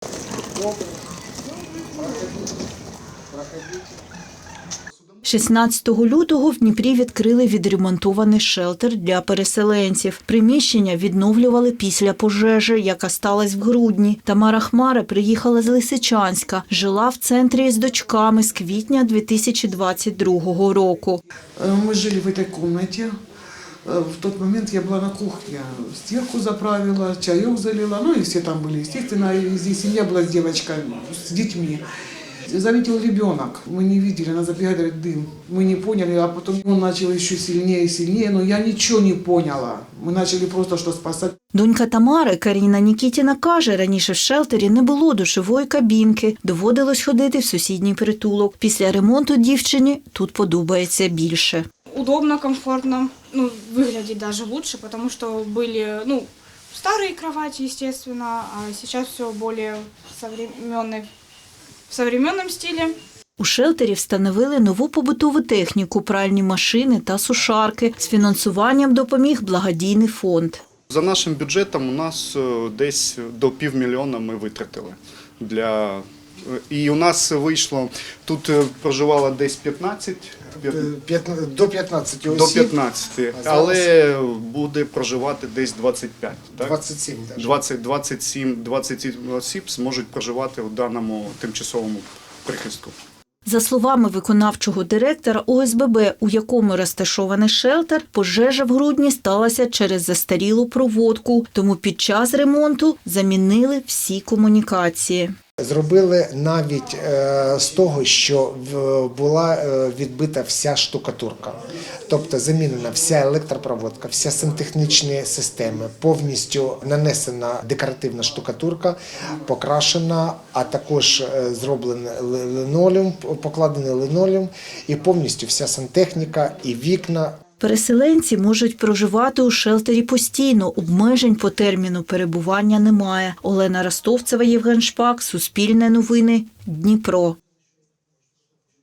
– 16 лютого в Дніпрі відкрили відремонтований шелтер для переселенців. Приміщення відновлювали після пожежі, яка сталася в грудні. Тамара Хмара приїхала з Лисичанська, жила в центрі з дочками з квітня 2022 року. Э, Мы жили в этой комнате. Э, В тот момент я была на кухне. Стирку заправила, чаек залила. Ну и все там были. Естественно, и здесь семья была с девочкой, с детьми. Заметил ребенок. Мы не видели, она забегает, говорит, дым. Мы не поняли, а потом он начал еще сильнее и сильнее, но я ничего не поняла. Мы начали просто что спасать. Донька Тамари Каріна Нікітіна каже, раніше в шелтері не було душової кабінки, доводилось ходити в сусідній притулок. Після ремонту дівчині тут подобається більше. удобно, комфортно, ну, выглядит даже лучше, потому что были, ну, старые кровати, естественно, а сейчас все более современной, в современном стиле. У шелтері встановили нову побутову техніку, пральні машини та сушарки. З фінансуванням допоміг благодійний фонд. За нашим бюджетом у нас е, десь до півмільйона ми витратили для. е, І у нас вийшло, тут е, проживало десь 15, П'ятна- До 15 осіб. до 15, але буде проживати десь 25. Так? 27 даже. 20, 27, 27 осіб зможуть проживати у даному тимчасовому прихистку. За словами виконавчого директора ОСББ, у якому розташований шелтер, пожежа в грудні сталася через застарілу проводку, тому під час ремонту замінили всі комунікації. Зробили навіть е, з того, що в- була е, відбита вся штукатурка. Тобто замінена вся електропроводка, вся сантехнічні системи, повністю нанесена декоративна штукатурка, покрашена, а також е, зроблений ли- линолеум, покладений линолеум і повністю вся сантехніка і вікна Переселенці можуть проживати у шелтері постійно, обмежень по терміну перебування немає. Олена Ростовцева, Євген Шпак, Суспільне новини, Дніпро.